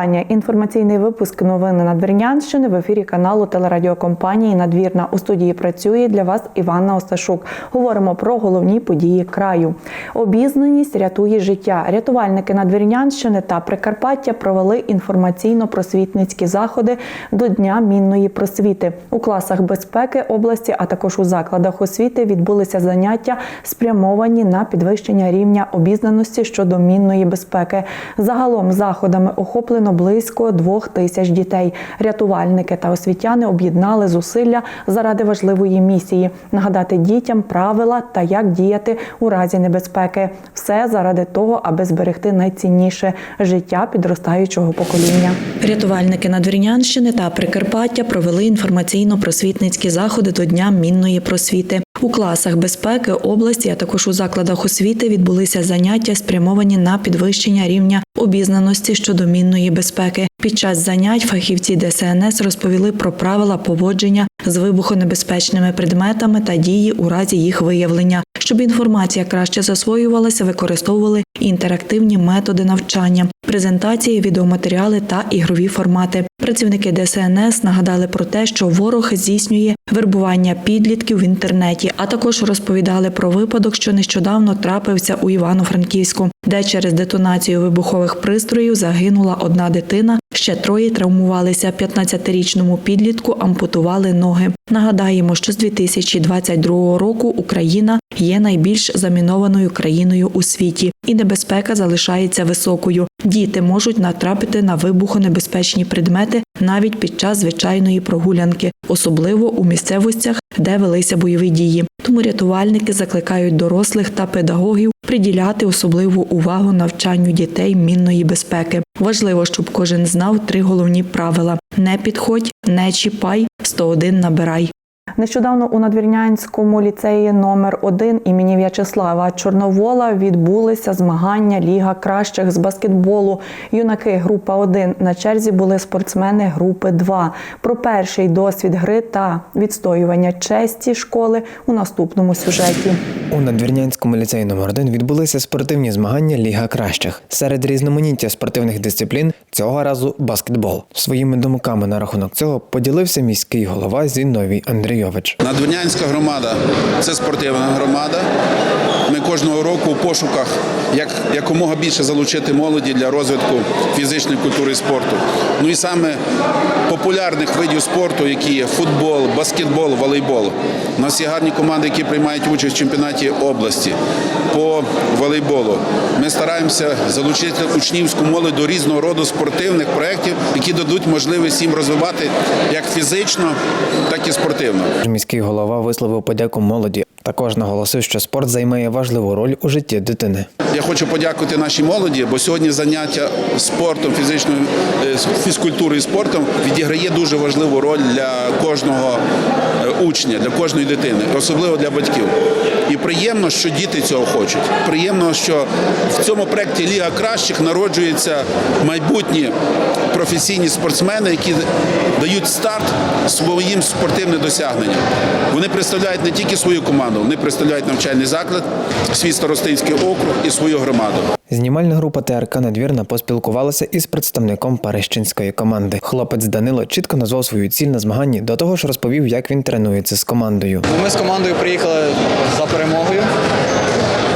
Вітання. Інформаційний випуск новини Надвірнянщини в ефірі каналу телерадіокомпанії Надвірна. У студії працює для вас Іванна Осташук. Говоримо про головні події краю. Обізнаність рятує життя. Рятувальники Надвірнянщини та Прикарпаття провели інформаційно-просвітницькі заходи до Дня мінної просвіти. У класах безпеки області, а також у закладах освіти відбулися заняття, спрямовані на підвищення рівня обізнаності щодо мінної безпеки. Загалом заходами охоплено близько двох тисяч дітей. Рятувальники та освітяни об'єднали зусилля заради важливої місії нагадати дітям правила та як діяти у разі небезпеки. Все заради того, аби зберегти найцінніше життя підростаючого покоління. Рятувальники Надвірнянщини та Прикарпаття провели інформаційно-просвітницькі заходи до Дня мінної просвіти. У класах безпеки області, а також у закладах освіти відбулися заняття, спрямовані на підвищення рівня обізнаності щодо мінної безпеки. Під час занять фахівці ДСНС розповіли про правила поводження з вибухонебезпечними предметами та дії у разі їх виявлення. Щоб інформація краще засвоювалася, використовували інтерактивні методи навчання, презентації, відеоматеріали та ігрові формати. Працівники ДСНС нагадали про те, що ворог здійснює вербування підлітків в інтернеті, а також розповідали про випадок, що нещодавно трапився у Івано-Франківську, де через детонацію вибухових пристроїв загинула одна дитина. Ще троє травмувалися. 15-річному підлітку ампутували ноги. Нагадаємо, що з 2022 року Україна є найбільш замінованою країною у світі, і небезпека залишається високою. Діти можуть натрапити на вибухонебезпечні предмети навіть під час звичайної прогулянки, особливо у місцевостях, де велися бойові дії. Тому рятувальники закликають дорослих та педагогів приділяти особливу увагу навчанню дітей мінної безпеки. Важливо, щоб кожен знав три головні правила: не підходь, не чіпай, 101 набирай. Нещодавно у Надвірнянському ліцеї номер 1 імені В'ячеслава Чорновола відбулися змагання Ліга кращих з баскетболу. Юнаки група 1 на черзі були спортсмени групи 2. Про перший досвід гри та відстоювання честі школи у наступному сюжеті. У Надвірнянському ліцеї номер 1 відбулися спортивні змагання Ліга кращих. Серед різноманіття спортивних дисциплін цього разу баскетбол. Своїми думками на рахунок цього поділився міський голова Зіновій Андрійович. Надвірнянська громада це спортивна громада. Ми кожного року у пошуках як якомога більше залучити молоді для розвитку фізичної культури і спорту. Ну і саме популярних видів спорту, які є футбол, баскетбол, волейбол. У нас є гарні команди, які приймають участь в чемпіонаті області по волейболу. Ми стараємося залучити учнівську молодь до різного роду спортивних проєктів, які дадуть можливість їм розвивати як фізично, так і спортивно. Міський голова висловив подяку молоді. Також наголосив, що спорт займає важливу роль у житті дитини. Я хочу подякувати нашій молоді, бо сьогодні заняття спортом, фізичною е, фізкультурою і спортом відіграє дуже важливу роль для кожного учня, для кожної дитини, особливо для батьків. І приємно, що діти цього хочуть. Приємно, що в цьому проєкті Ліга кращих народжуються майбутні професійні спортсмени, які дають старт своїм спортивним досягненням. Вони представляють не тільки свою команду, вони представляють навчальний заклад, свій старостинський округ і свою громаду. Знімальна група ТРК Надвірна поспілкувалася із представником Парищинської команди. Хлопець Данило чітко назвав свою ціль на змаганні, до того ж розповів, як він тренується з командою. Ми з командою приїхали за перемогою.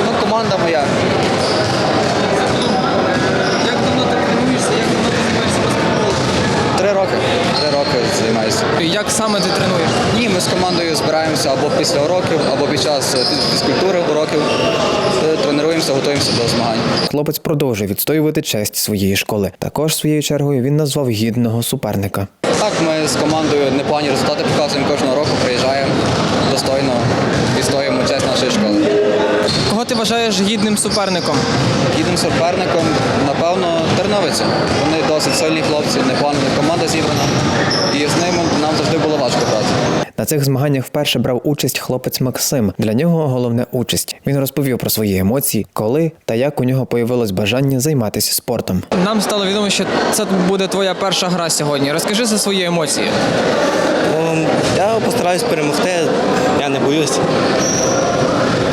Ну, команда моя. Як давно ти тренуєшся, як давно ти займаєшся баскетболом? Три роки. Три роки займаюся. Як саме ти тренуєш? Ні, ми з командою збираємося або після уроків, або під час е, фізкультури уроків. Е, Тренуємося, готуємося до змагань. Хлопець продовжує відстоювати честь своєї школи. Також своєю чергою він назвав гідного суперника. Так, ми з командою непогані результати показуємо кожного року, приїжджаємо достойно, відстоюємо честь нашої школи. Кого ти вважаєш гідним суперником? Гідним суперником, напевно, терновиця. Вони досить сильні хлопці, непогана команда зібрана. І з ними нам завжди було важко грати. На цих змаганнях вперше брав участь хлопець Максим. Для нього головне участь. Він розповів про свої емоції, коли та як у нього появилось бажання займатися спортом. Нам стало відомо, що це буде твоя перша гра сьогодні. Розкажи за свої емоції. Ем, Я постараюсь перемогти, я не боюсь.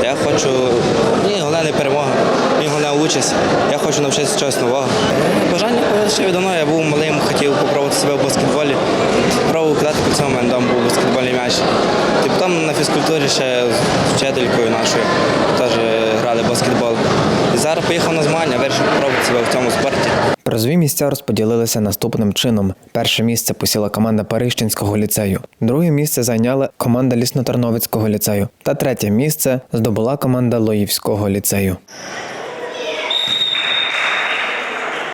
Я хочу. Мені головне не перемога, мені головне участь. Я хочу навчитися чогось нового. Бажання ще віддавно. Я був малим, хотів спробувати себе в баскетболі. Пробував кидати по цьому мене вдома був баскетбольний м'яч. І потім на фізкультурі ще з вчителькою нашою теж грали баскетбол. І зараз поїхав на змагання, вирішив спробувати себе в цьому спорті. Призові місця розподілилися наступним чином: перше місце посіла команда Парижчинського ліцею, друге місце зайняла команда Лісно-Терновицького ліцею, та третє місце здобула команда Лоївського ліцею.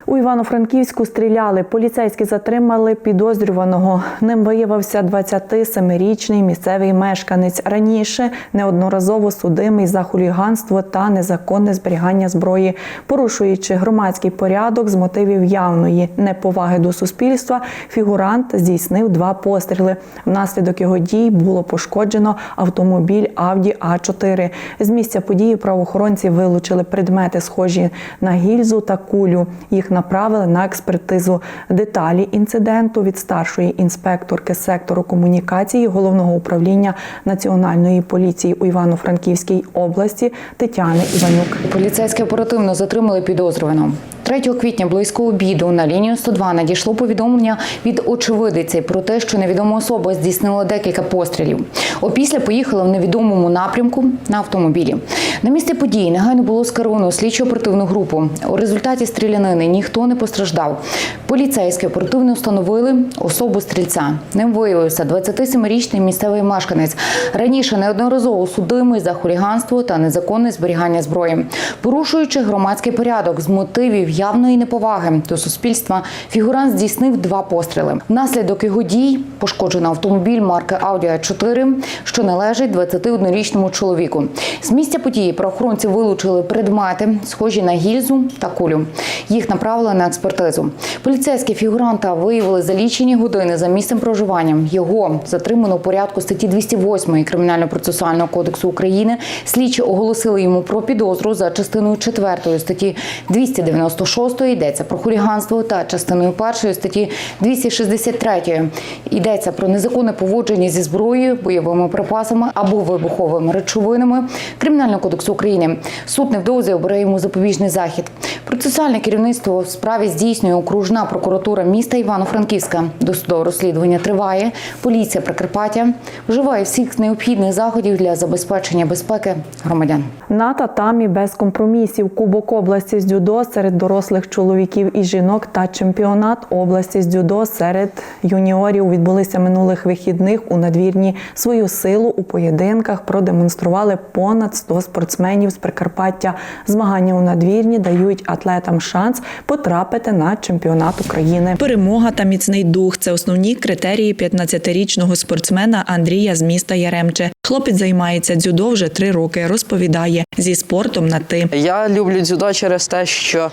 У Івано-Франківську стріляли. Поліцейські затримали підозрюваного. Ним виявився 27-річний місцевий мешканець. Раніше неодноразово судимий за хуліганство та незаконне зберігання зброї, порушуючи громадський порядок з мотивів явної неповаги до суспільства. Фігурант здійснив два постріли. Внаслідок його дій було пошкоджено автомобіль Авді А 4 З місця події правоохоронці вилучили предмети, схожі на гільзу та кулю. Їх направили на експертизу. Деталі інциденту від старшої інспекторки сектору комунікації головного управління національної поліції у Івано-Франківській області Тетяни Іванюк. Поліцейські оперативно затримали підозрюваного. 3 квітня близько обіду на лінію 102 надійшло повідомлення від очевидиці про те, що невідома особа здійснила декілька пострілів. Опісля поїхала в невідомому напрямку на автомобілі. На місце події негайно було скеровано слідчо оперативну групу. У результаті стрілянини ніхто не постраждав. Поліцейські оперативно встановили особу стрільця. Ним виявився 27-річний місцевий мешканець. Раніше неодноразово судимий за хуліганство та незаконне зберігання зброї, порушуючи громадський порядок з мотивів явної неповаги до суспільства. Фігурант здійснив два постріли. Внаслідок його дій пошкоджено автомобіль марки Audi a 4 що належить 21-річному чоловіку. З місця події правоохоронці вилучили предмети, схожі на гільзу та кулю. Їх направили на експертизу. Поліцейські фігуранта виявили за лічені години за місцем проживання. Його затримано у порядку статті 208 Кримінально-процесуального кодексу України. Слідчі оголосили йому про підозру за частиною 4 статті 296 йдеться про хуліганство та частиною 1 статті 263 йдеться про незаконне поводження зі зброєю, бойовими припасами або вибуховими речовинами Кримінального кодексу України. Суд невдовзі обере йому запобіжний захід. Процесуальне керівництво в справі здійснює окружна прокуратура міста Івано-Франківська. Досудове розслідування триває. Поліція Прикарпаття вживає всіх необхідних заходів для забезпечення безпеки громадян. На татамі без компромісів. Кубок області з дзюдо серед дорослих чоловіків і жінок та чемпіонат області з дзюдо серед юніорів відбулися минулих вихідних у надвірні. Свою силу у поєдинках продемонстрували понад 100 спортсменів з Прикарпаття. Змагання у надвірні дають атлетам шанс потрапити на чемпіонат України. Перемога та міцний дух це основні критерії 15-річного спортсмена Андрія з міста Яремче. Хлопець займається дзюдо вже три роки. Розповідає зі спортом на ти. Я люблю дзюдо через те, що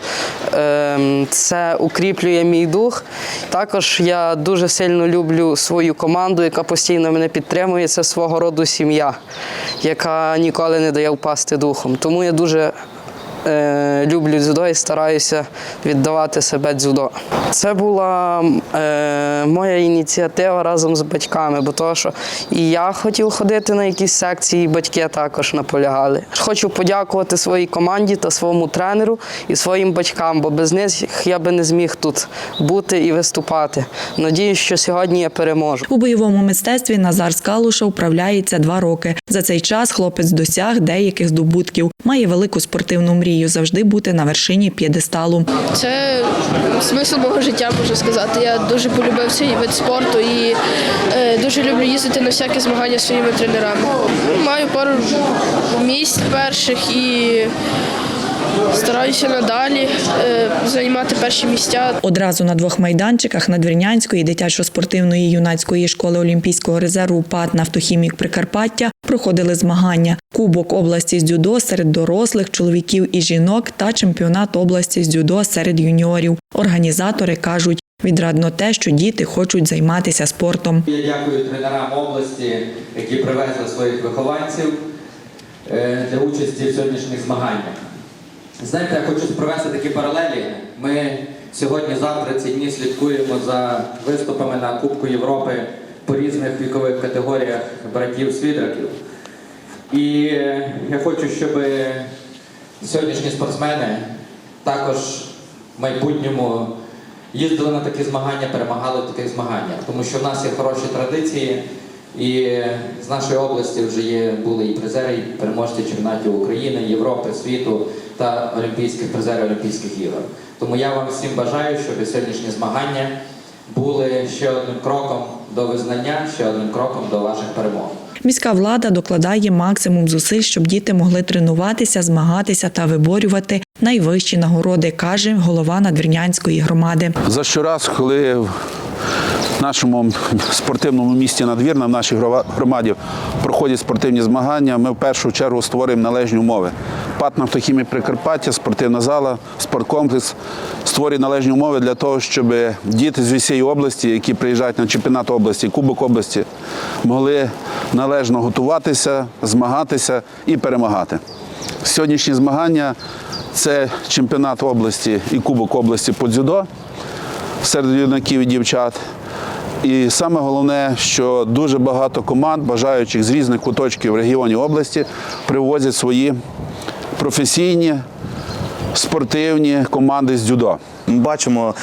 це укріплює мій дух. Також я дуже сильно люблю свою команду, яка постійно мене підтримує. Це свого роду сім'я, яка ніколи не дає впасти духом. Тому я дуже е, люблю дзюдо і стараюся віддавати себе дзюдо. Це була е, моя ініціатива разом з батьками, бо то, що і я хотів ходити на якісь секції, і батьки також наполягали. Хочу подякувати своїй команді та своєму тренеру і своїм батькам, бо без них я би не зміг тут бути і виступати. Надіюсь, що сьогодні я переможу. У бойовому мистецтві Назар Скалуша управляється два роки. За цей час хлопець досяг деяких здобутків. Має велику спортивну мрію завжди бути на вершині п'єдесталу. Це смисл мого життя, можна сказати. Я дуже полюбив цей вид спорту і е, дуже люблю їздити на всякі змагання з своїми тренерами. Маю пару місць перших і стараюся надалі е, займати перші місця. Одразу на двох майданчиках Надвірнянської дитячо-спортивної юнацької школи Олімпійського резерву ПАД «Нафтохімік Прикарпаття проходили змагання. Кубок області з дзюдо серед дорослих чоловіків і жінок та чемпіонат області з дзюдо серед юніорів. Організатори кажуть, відрадно те, що діти хочуть займатися спортом. Я дякую тренерам області, які привезли своїх вихованців е, для участі в сьогоднішніх змаганнях. Знаєте, я хочу провести такі паралелі. Ми сьогодні-завтра ці дні слідкуємо за виступами на Кубку Європи по різних вікових категоріях братів-свідраків. І я хочу, щоб сьогоднішні спортсмени також в майбутньому їздили на такі змагання, перемагали в таких змаганнях. Тому що в нас є хороші традиції, і з нашої області вже є були і призери, і переможці чемпіонатів України, Європи, світу та олімпійських призери Олімпійських ігор. Тому я вам всім бажаю, щоб сьогоднішні змагання були ще одним кроком до визнання, ще одним кроком до ваших перемог. Міська влада докладає максимум зусиль, щоб діти могли тренуватися, змагатися та виборювати найвищі нагороди, каже голова Надвірнянської громади. За щораз, коли нашому спортивному місті Надвірна, в нашій громаді проходять спортивні змагання, ми в першу чергу створюємо належні умови. ПАТ «Нафтохімія Прикарпаття, спортивна зала, спорткомплекс створює належні умови для того, щоб діти з усієї області, які приїжджають на чемпіонат області, Кубок області, могли належно готуватися, змагатися і перемагати. Сьогоднішні змагання це чемпіонат області і Кубок області по дзюдо серед юнаків і дівчат. І саме головне, що дуже багато команд, бажаючих з різних куточків регіонів області, привозять свої професійні спортивні команди з дзюдо. Ми бачимо.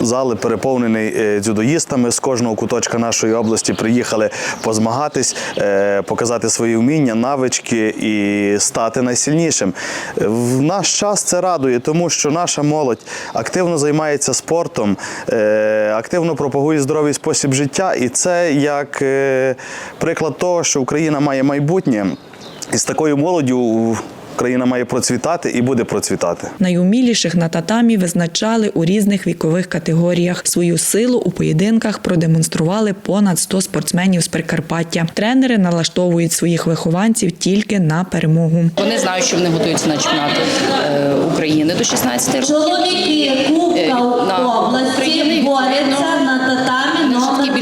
Зали переповнені е, дзюдоїстами з кожного куточка нашої області приїхали позмагатись, е, показати свої вміння, навички і стати найсильнішим. В наш час це радує, тому що наша молодь активно займається спортом, е, активно пропагує здоровий спосіб життя, і це як приклад того, що Україна має майбутнє, і з такою молоддю Україна має процвітати і буде процвітати. Найуміліших на татамі визначали у різних вікових категоріях. Свою силу у поєдинках продемонстрували понад 100 спортсменів з Прикарпаття. Тренери налаштовують своїх вихованців тільки на перемогу. Вони знають, що вони готуються на чемпіонат е, України до 16 років. Чоловіки Кубка Е, на області борються на татамі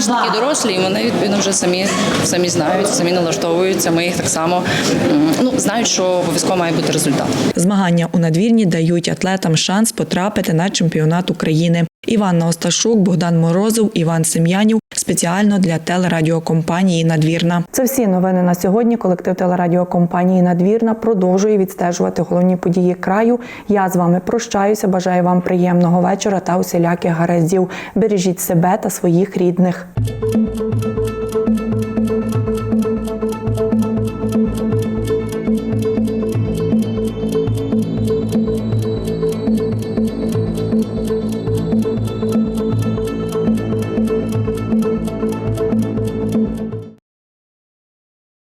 Більш такі дорослі, і вони відповідно вже самі самі знають, самі налаштовуються. Ми їх так само ну знають, що обов'язково має бути результат. Змагання у надвірні дають атлетам шанс потрапити на чемпіонат України. Іванна Осташук, Богдан Морозов, Іван Сем'янів спеціально для телерадіокомпанії Надвірна. Це всі новини на сьогодні. Колектив телерадіокомпанії Надвірна продовжує відстежувати головні події краю. Я з вами прощаюся. Бажаю вам приємного вечора та усіляких гараздів. Бережіть себе та своїх рідних.